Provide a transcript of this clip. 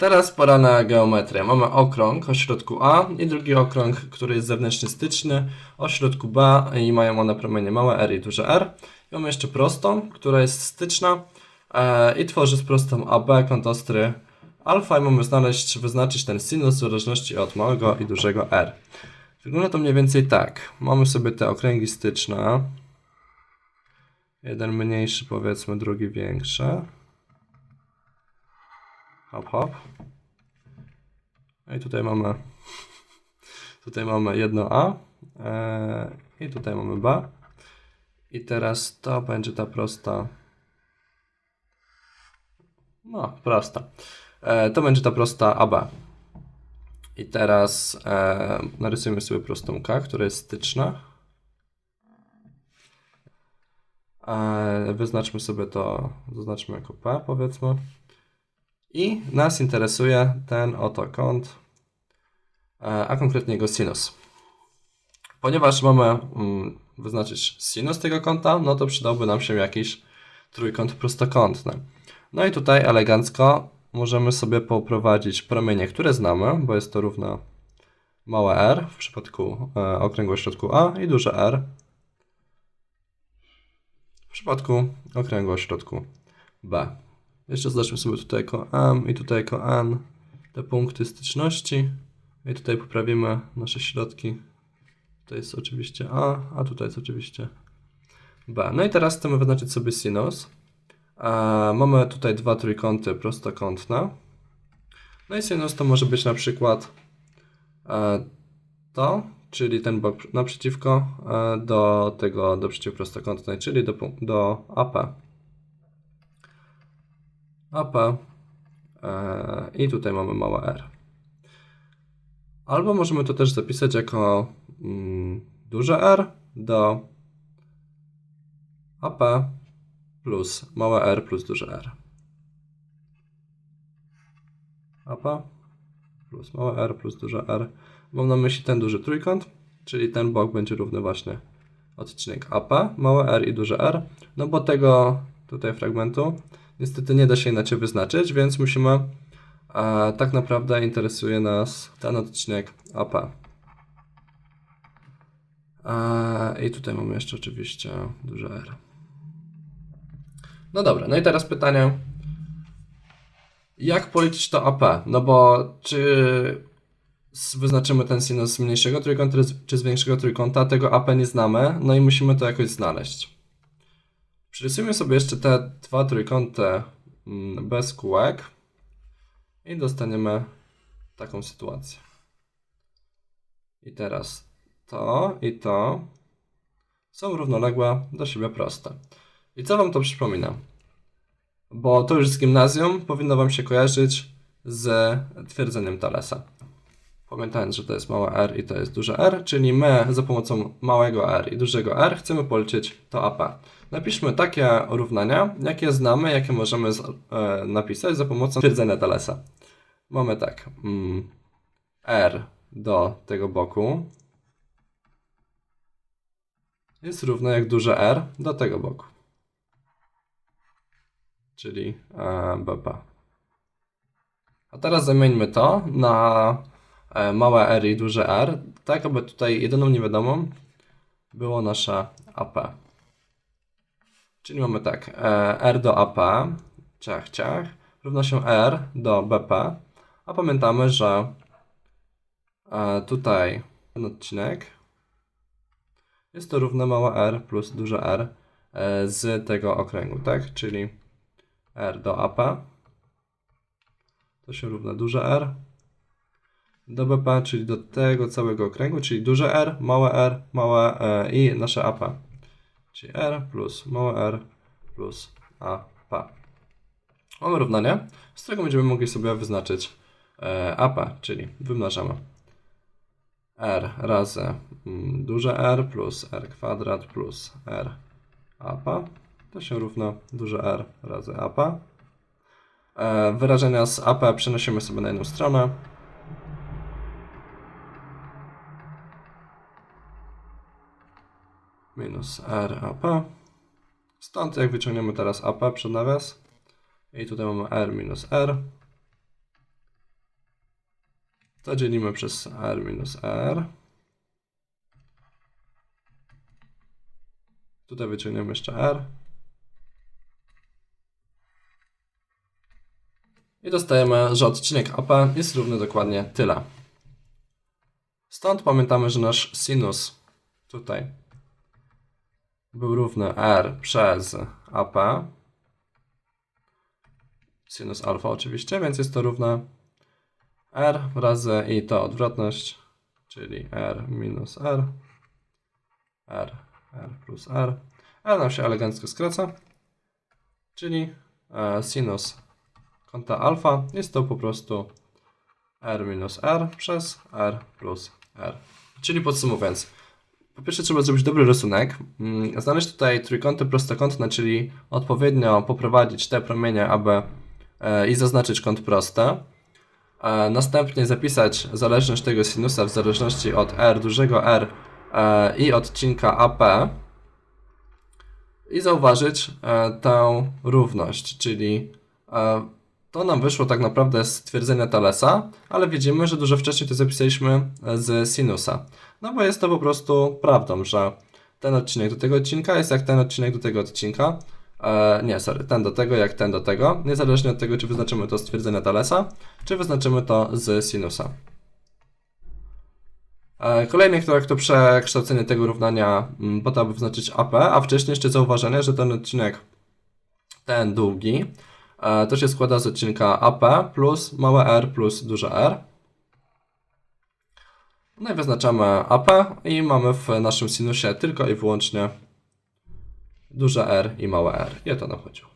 Teraz pora na geometrię. Mamy okrąg o środku A i drugi okrąg, który jest zewnętrzny styczny o środku B i mają one promienie małe r i duże R. I mamy jeszcze prostą, która jest styczna e, i tworzy z prostą AB kąt ostry alfa i mamy znaleźć, wyznaczyć ten sinus w zależności od małego i dużego R. Wygląda to mniej więcej tak. Mamy sobie te okręgi styczne. Jeden mniejszy powiedzmy, drugi większy. Hop, hop. No i tutaj mamy tutaj mamy jedno A e, i tutaj mamy B. I teraz to będzie ta prosta no, prosta. E, to będzie ta prosta AB. I teraz e, narysujemy sobie prostą K, która jest styczna. E, wyznaczmy sobie to, zaznaczmy jako P powiedzmy. I nas interesuje ten oto kąt, e, a konkretnie jego sinus. Ponieważ mamy mm, wyznaczyć sinus tego kąta, no to przydałby nam się jakiś trójkąt prostokątny. No i tutaj elegancko możemy sobie poprowadzić promienie, które znamy, bo jest to równo małe r w przypadku e, okręgu o środku A i duże R w przypadku okręgu o środku B. Jeszcze zaznaczmy sobie tutaj jako M i tutaj jako N te punkty styczności i tutaj poprawimy nasze środki. To jest oczywiście A, a tutaj jest oczywiście B. No i teraz chcemy wyznaczyć sobie sinus. E, mamy tutaj dwa trójkąty prostokątne. No i sinus to może być na przykład e, to, czyli ten bok naprzeciwko e, do tego, do przeciwprostokątnej, czyli do, do AP. AP e, i tutaj mamy małe r. Albo możemy to też zapisać jako mm, duże R do AP plus małe r plus duże R. AP plus małe r plus duże R. Mam na myśli ten duży trójkąt, czyli ten bok będzie równy właśnie odcinek AP, małe r i duże R. No bo tego tutaj fragmentu niestety nie da się inaczej wyznaczyć, więc musimy, a tak naprawdę interesuje nas ten odcinek AP. A, I tutaj mamy jeszcze oczywiście duże R. No dobra, no i teraz pytanie, jak policzyć to AP? No bo czy wyznaczymy ten sinus z mniejszego trójkąta czy z większego trójkąta, tego AP nie znamy, no i musimy to jakoś znaleźć. Przerysujmy sobie jeszcze te dwa trójkąty mm, bez kółek i dostaniemy taką sytuację. I teraz to i to są równoległe do siebie proste. I co Wam to przypomina? Bo to już z gimnazjum powinno Wam się kojarzyć z twierdzeniem Thalesa. Pamiętając, że to jest małe r i to jest duże R, czyli my za pomocą małego r i dużego R chcemy policzyć to AP. Napiszmy takie równania, jakie znamy, jakie możemy z, e, napisać za pomocą twierdzenia Thalesa. Mamy tak, mm, R do tego boku jest równe jak duże R do tego boku, czyli e, BP. A teraz zamieńmy to na małe r i duże R, tak aby tutaj jedyną niewiadomą było nasze AP. Czyli mamy tak, e, R do AP, ciach, ciach, równa się R do BP, a pamiętamy, że e, tutaj ten odcinek jest to równe małe r plus duże R e, z tego okręgu, tak? Czyli R do AP to się równa duże R do BP, czyli do tego całego okręgu, czyli duże R, małe r, małe e, i nasze AP. Czyli R plus małe r plus AP. Mamy równanie, z którego będziemy mogli sobie wyznaczyć e, AP, czyli wymnażamy r razy mm, duże R plus R kwadrat plus R AP. To się równa duże R razy AP. E, Wyrażenia z AP przenosimy sobie na jedną stronę. Minus R AP. Stąd jak wyciągniemy teraz AP przed nawias i tutaj mamy R minus R To dzielimy przez r minus r. Tutaj wyciągniemy jeszcze r. I dostajemy, że odcinek AP jest równy dokładnie tyle. Stąd pamiętamy, że nasz sinus tutaj był równy r przez AP. Sinus alfa oczywiście, więc jest to równe r razy i to odwrotność, czyli r minus r, r, r plus r. R nam się elegancko skraca, czyli e, sinus kąta alfa jest to po prostu r minus r przez r plus r. Czyli podsumowując, po pierwsze trzeba zrobić dobry rysunek, mm, znaleźć tutaj trójkąty prostokątne, czyli odpowiednio poprowadzić te promienie, aby e, i zaznaczyć kąt prosty. E, Następnie zapisać zależność tego sinusa w zależności od r, dużego R e, i odcinka AP i zauważyć tę równość, czyli to nam wyszło tak naprawdę z twierdzenia Thalesa, ale widzimy, że dużo wcześniej to zapisaliśmy z sinusa. No bo jest to po prostu prawdą, że ten odcinek do tego odcinka jest jak ten odcinek do tego odcinka. E, nie, sorry, ten do tego jak ten do tego, niezależnie od tego, czy wyznaczymy to z twierdzenia Thalesa, czy wyznaczymy to z sinusa. E, Kolejny krok to przekształcenie tego równania mm, po to, aby wyznaczyć AP, a wcześniej jeszcze zauważenie, że ten odcinek, ten długi, e, to się składa z odcinka AP plus małe r plus duże R. No i wyznaczamy AP i mamy w naszym sinusie tylko i wyłącznie duże R i małe R. I o to nam chodziło.